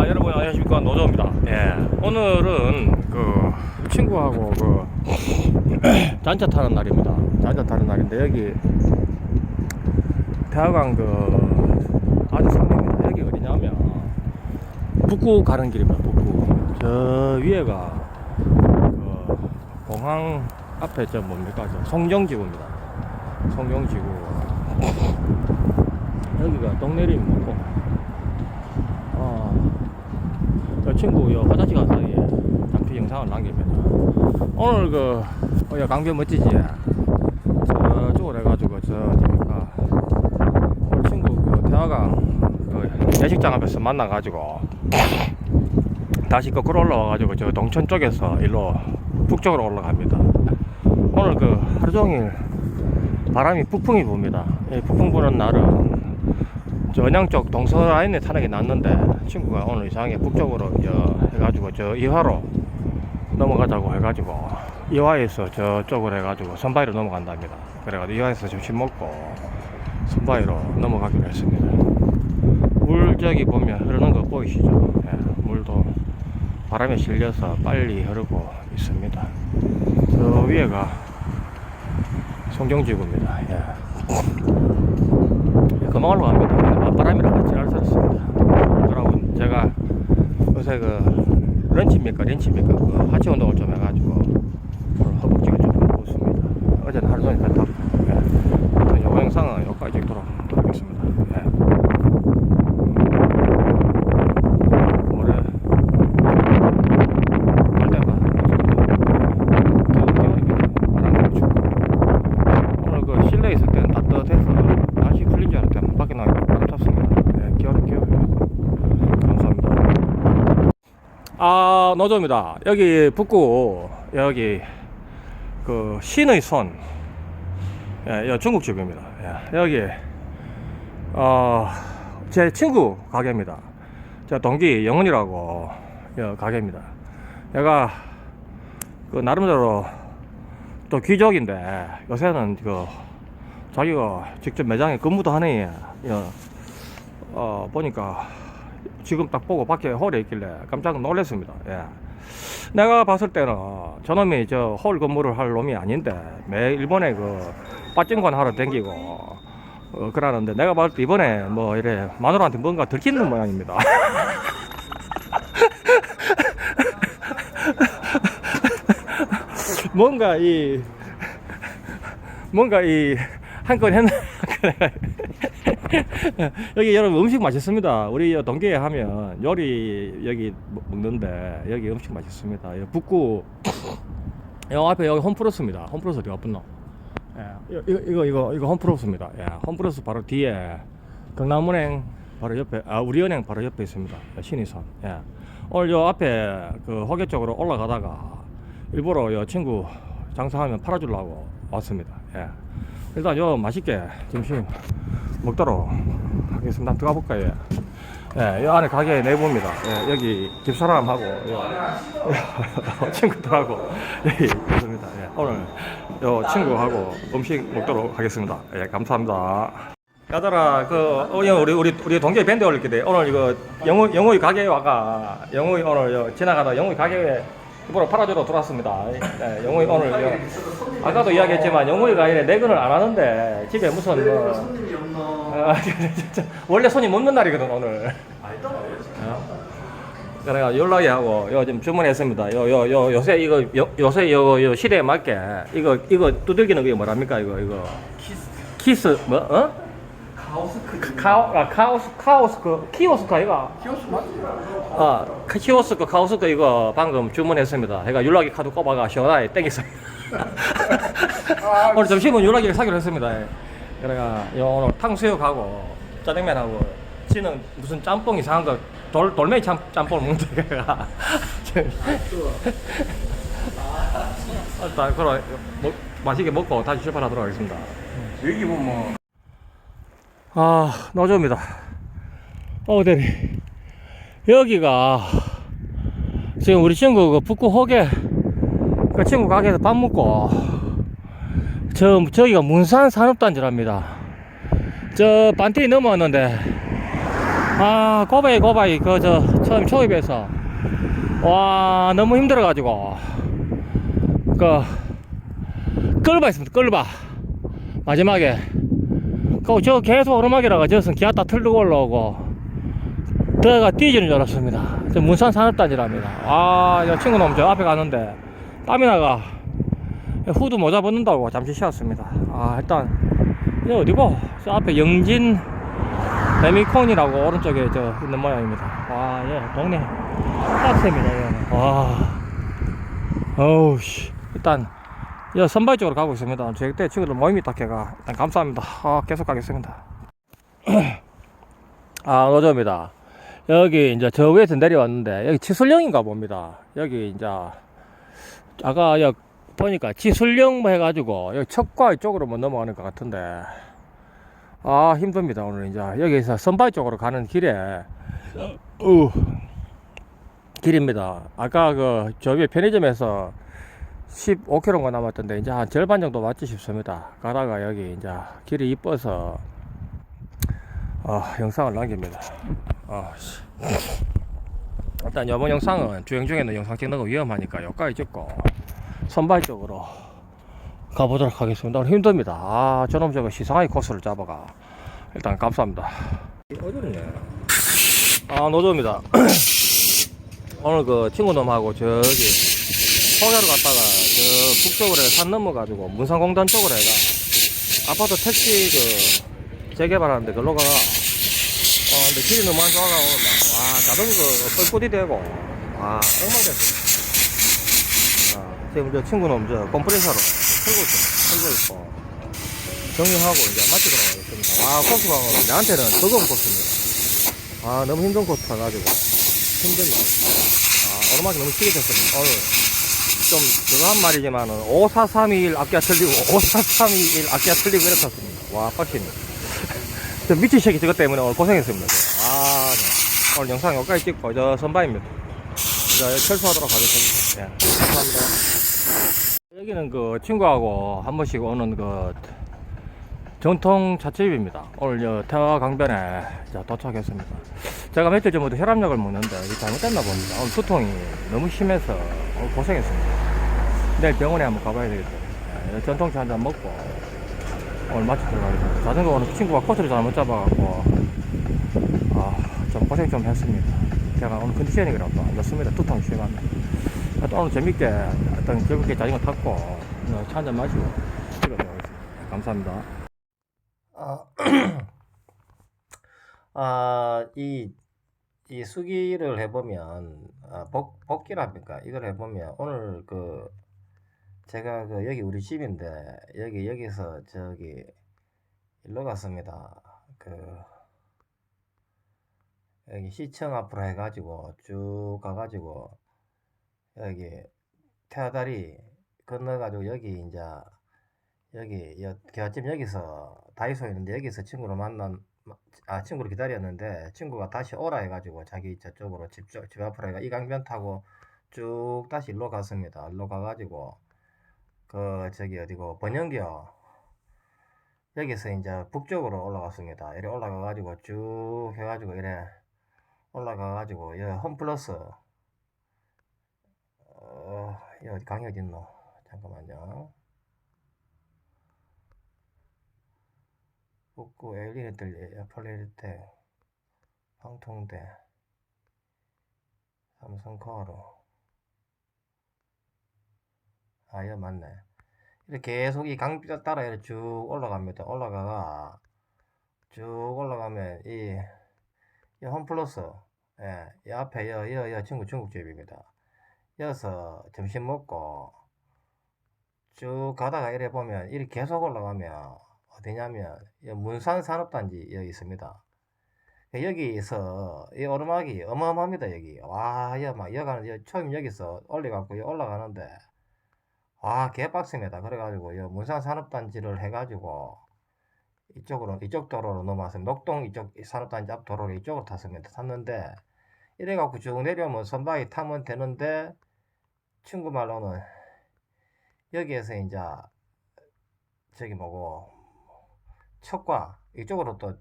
아 여러분 안녕하십니까 노조입니다. 예 오늘은 그 친구하고 그 잔차 타는 날입니다. 잔차 타는 날인데 여기 대화강 그 아주 상입니다. 여기 어디냐면 북구 가는 길입니다. 북구 저 위에가 그 공항 앞에 저 뭡니까 저 송정지구입니다. 송정지구 여기가 동네리 뭐고 어, 저 친구 요 화장실 간 사이에 장피 영상을 남깁니다. 오늘 그 어, 야 강변 멋지지? 저쪽으로 해가지고 저 어디입니까? 오늘 친구 그 대화강 그 예식장 앞에서 만나가지고 다시 거꾸로 올라와가지고 저 동천 쪽에서 일로 북쪽으로 올라갑니다. 오늘 그 하루 종일 바람이 북풍이 붑니다. 이 북풍 부는 날은 저 언양 쪽 동서 라인에 타는 게 낫는데 친구가 오늘 이상하게 북쪽으로 저 해가지고 저 이화로 넘어가자고 해가지고 이화에서 저쪽으로 해가지고 선바위로 넘어간답니다. 그래가지고 이화에서 점심 먹고 선바위로 넘어가기로 했습니다. 물 저기 보면 흐르는 거 보이시죠? 예, 물도 바람에 실려서 빨리 흐르고 있습니다. 저 위에가 송정지구입니다. 예. 금방 올라갑니다. 맞바람이랑 같이 날설었습니다. 여러분, 제가 요새 그 런치입니까? 렌치입니까? 그 하체 운동을 좀 해가지고 오늘 허벅지가 좀 아프습니다. 어제는 하루 종일 배 탔고, 예. 요 영상은 여기까지 찍도록 하겠습니다. 예. 올해 겨울 겨울입니다. 바람이 춥고. 오늘 그 실내에 있을 때는 따뜻해서 날씨 풀린 줄 알았더니 밖에 나가니까 탔습니다. 네, 겨울. 감사합니다. 아, 노조입니다. 여기 북구, 여기 그 신의 손, 예, 여 중국집입니다. 예, 여기, 어, 제 친구 가게입니다. 제 동기 영훈이라고 여 가게입니다. 얘가 그 나름대로 또 귀족인데 요새는 그 자기가 직접 매장에 근무도 하네. 예. 어 보니까 지금 딱 보고 밖에 홀에 있길래 깜짝 놀랐습니다. 예. 내가 봤을 때는 저놈이 저 홀 근무를 할 놈이 아닌데 매 일본에 그 빠진관 하러 댕기고 어, 그러는데 내가 봤을 때 이번에 뭐 이래 마누라한테 뭔가 들키는 모양입니다. 뭔가 이 뭔가 이 한 건 했나 여기 여러분 음식 맛있습니다. 우리 여 동계에 하면 요리 여기 먹- 먹는데 여기 음식 맛있습니다. 여기 북구 요 앞에 여기 홈플러스입니다. 홈플러스 어디 가뿐노 예, 이거 이거 이거 이거 홈플러스입니다. 예, 홈플러스 바로 뒤에 경남은행 바로 옆에 아 우리은행 바로 옆에 있습니다. 신이선. 예. 오늘 요 앞에 그 호계 쪽으로 올라가다가 일부러 요 친구 장사하면 팔아주려고 왔습니다. 예. 일단 요 맛있게 점심 먹도록 하겠습니다. 들어가 볼까요? 예, 이 안에 가게 내부입니다. 예, 여기 집사람하고 요, 요 친구들하고 여기 있습니다. 예, 오늘 요 친구하고 음식 먹도록 하겠습니다. 예, 감사합니다. 야들아, 그, 어, 형, 우리, 우리, 우리 동계 밴드 올릴 때, 오늘 이거, 영호, 영호이 가게에 와가, 영호이 오늘 요 지나가다 영호이 가게에 일부러 팔아주러 들어왔습니다. 네, 영호이 오늘, 요, 아까도 이야기했지만, 영호이가 이래 내근을 안 하는데, 집에 무슨, 뭐, 손님이 없노. 어, 진짜, 원래 손님 없는 날이거든, 오늘. 어? 그래가 연락이 하고 요즘 주문했습니다. 요 요 요 요새 이거 요, 요새 요, 요 시대에 맞게 이거 이거 두들기는 게 뭐랍니까 이거 이거 키스. 키스 뭐 어? 카오스크. 카오 아 카오스 카오스크 키오스크 이거 키오스 맞지? 아 키오스크 카오스크 이거 방금 주문했습니다. 제가 연락이 카드 꼽아가 시원하게 땡겼습니다. 오늘 점심은 연락이 사기로 했습니다. 예. 그래가 요 오늘 탕수육하고 짜장면하고 지는 무슨 짬뽕 이상한 거 돌, 돌멩이 짬, 짬뽕을 먹는데 그가 일단 그럼 먹, 맛있게 먹고 다시 출발하도록 하겠습니다. 여기 보면 아, 노조입니다. 어, 대리. 여기가 지금 우리 친구 그 북구 호계 그 친구 가게에서 밥 먹고 저 저기가 문산 산업단지랍니다. 저 반티 넘어왔는데 아 고바이 고바이 그 저 처음 초입에서 와 너무 힘들어가지고 그 끌바 있습니다 끌바 마지막에 그저 계속 오르막이라가 저선 기아 다 틀고 올라오고 들어가 뛰지는 줄 알았습니다 저 문산 산업단지랍니다 아 저 친구 놈 저 앞에 가는데 땀이 나가 후드 모자 벗는다고 잠시 쉬었습니다 아 일단 이 어디고 저 앞에 영진 레미콘이라고 오른쪽에 저 있는 모양입니다. 와, 예, 동네 빡셉니다, 예. 와, 어우, 씨. 일단, 예, 선발 쪽으로 가고 있습니다. 저희 때 친구들 모임이 딱 해가. 일단 감사합니다. 아, 계속 가겠습니다. 아, 노조입니다. 여기 이제 저 위에서 내려왔는데, 여기 치술령인가 봅니다. 여기 이제, 아까 여기 보니까 치술령 뭐 해가지고, 여기 척과 이쪽으로 뭐 넘어가는 것 같은데, 아 힘듭니다 오늘 이제 여기서 선바위 쪽으로 가는 길에 우 길입니다 아까 그 저 위에 편의점에서 15km가 남았던데 이제 한 절반 정도 왔지 싶습니다 가다가 여기 이제 길이 이뻐서 아 영상을 남깁니다 아 씨. 일단 이번 영상은 주행 중에는 영상 찍는 거 위험하니까 여기까지 찍고 선바위 쪽으로 가보도록 하겠습니다. 오늘 힘듭니다. 아, 저놈 저거 시상하게 코스를 잡아가. 일단 감사합니다. 어디네? 아, 노조입니다. 오늘 그 친구놈하고 저기 포개로 갔다가 저 북쪽으로 산 넘어가지고 문산공단 쪽으로 해가 아파트 택시 그 재개발하는데 글로 가가 어, 근데 길이 너무 안 좋아가 오늘 막, 와, 자동차 뻘꿀이 되고, 와, 엉망됐어. 아, 지금 저 친구놈 저 컴프레서로 털고 있어. 털고 있고. 정리하고 이제 마치 들어가겠습니다. 와, 코스가 나한테는 뜨거운 코스입니다. 아, 너무 힘든 코스 타가지고. 힘들다. 아, 오르막이 너무 시게 됐습니다. 오늘 좀 그거 한 말이지만은 54321 앞기가 틀리고 54321 앞기가 틀리고 이렇게 탔습니다. 와, 빡십니다. 저 미친 새끼 저것 때문에 오늘 고생했습니다. 아, 네. 오늘 영상 여기까지 찍고 저 선바입니다. 자, 철수하도록 하겠습니다. 네, 감사합니다. 여기는 그 친구하고 한 번씩 오는 그 전통 차집입니다. 오늘 저 태화 강변에 자, 도착했습니다. 제가 며칠 전부터 혈압약을 먹는데 잘못됐나 봅니다. 오늘 두통이 너무 심해서 고생했습니다. 내일 병원에 한번 가봐야 되겠어요. 네, 전통차 한 잔 먹고 오늘 마치 들어가겠습니다. 자전거 오늘 친구가 코스를 잘 못 잡아갖고 아, 좀 고생 좀 했습니다. 제가 오늘 컨디션이 그렇고 안 좋습니다. 두통이 심합니다. 오늘 재밌게 어떤 즐겁게 자전거 탔고 차 한 잔 마시고 집에 가겠습니다. 감사합니다. 아, 아, 이, 이 수기를 해보면, 아, 복, 복기랍니까? 이걸 해보면, 오늘 그, 제가 그, 여기 우리 집인데, 여기, 여기서 저기, 일로 갔습니다. 그, 여기 시청 앞으로 해가지고, 쭉 가가지고, 여기, 태아다리 건너가지고, 여기 이제, 여기 여, 개화집 여기서 다이소 있는데 여기서 친구를 만난 아 친구를 기다렸는데 친구가 다시 오라 해가지고 자기 저쪽으로 집, 쪽- 집 앞으로 해가 이강변 타고 쭉 다시 일로 갔습니다. 일로 가가지고 그 저기 어디고 번영기요. 여기서 이제 북쪽으로 올라갔습니다. 이래 올라가가지고 쭉 해가지고 이래 올라가가지고 여기 홈플러스. 어 어디 강이 어딨노? 잠깐만요 북구 엘리네들 애플레리텍 방통대 삼성카로 아예 맞네. 이렇게 계속 이 강비가 따라 이렇게 쭉 올라갑니다. 올라가가 쭉 올라가면 이, 이 홈플러스 예, 이 앞에 여, 여, 여 친구 중국집입니다. 여기서 점심 먹고 쭉 가다가 이래 보면 이렇게 계속 올라가면 어디냐면 이 문산 산업단지 여기 있습니다. 여기서 이 오르막이 어마어마합니다 여기. 와, 여막 여가는 여 처음 여기서 올려갖고 여 올라가는데 와 개빡습니다. 그래가지고 여 문산 산업단지를 해가지고 이쪽으로 이쪽 도로로 넘어왔습니다. 녹동 이쪽 산업단지 앞 도로를 이쪽으로 탔습니다. 탔는데 이래갖고 쭉 내려오면 선박이 타면 되는데 친구 말로는 여기에서 이제 저기 뭐고 척과 이쪽으로 또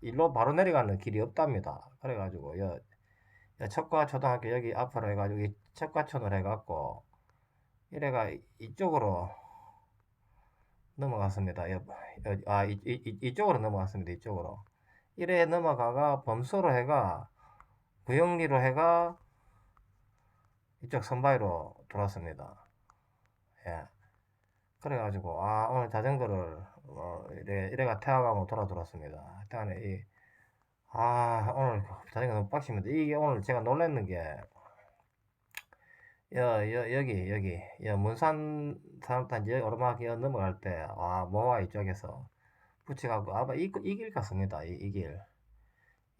일로 바로 내려가는 길이 없답니다. 그래가지고 여, 여 척과 초등학교 여기 앞으로 해가지고 이 척과촌을 해갖고 이래가 이- 이쪽으로 넘어갔습니다. 여, 여, 아, 이, 이, 이- 이쪽으로 넘어갔습니다. 이쪽으로. 이래 넘어가가 범소로 해가 구영리로 해가 이쪽 선바위로 돌았습니다. 예. 그래가지고 아 오늘 자전거를 어, 이래 이래가 태화강으로 돌아 돌았습니다. 태안에 이 아, 오늘 자전거 너무 빡십니다. 이게 오늘 제가 놀랐는 게, 여, 여, 여기, 여기, 여, 문산 산업단지 오르막 여 넘어갈 때, 아, 모와 이쪽에서 붙여갖고, 아마 이, 이 길 같습니다. 이, 이 길.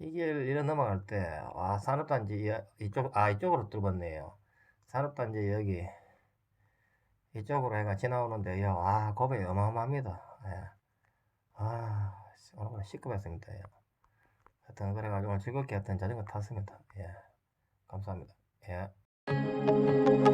이 길, 이래 넘어갈 때, 아, 산업단지 여- 이쪽, 아, 이쪽으로 뚫었네요. 산업단지 여기, 이쪽으로 해가 지나오는데, 요, 아, 고백이 어마어마합니다. 예. 아, 얼마나 시급했습니다. 예. 하여튼, 그래가지고 즐겁게 하여튼 자전거 탔습니다. 예. 감사합니다. 예.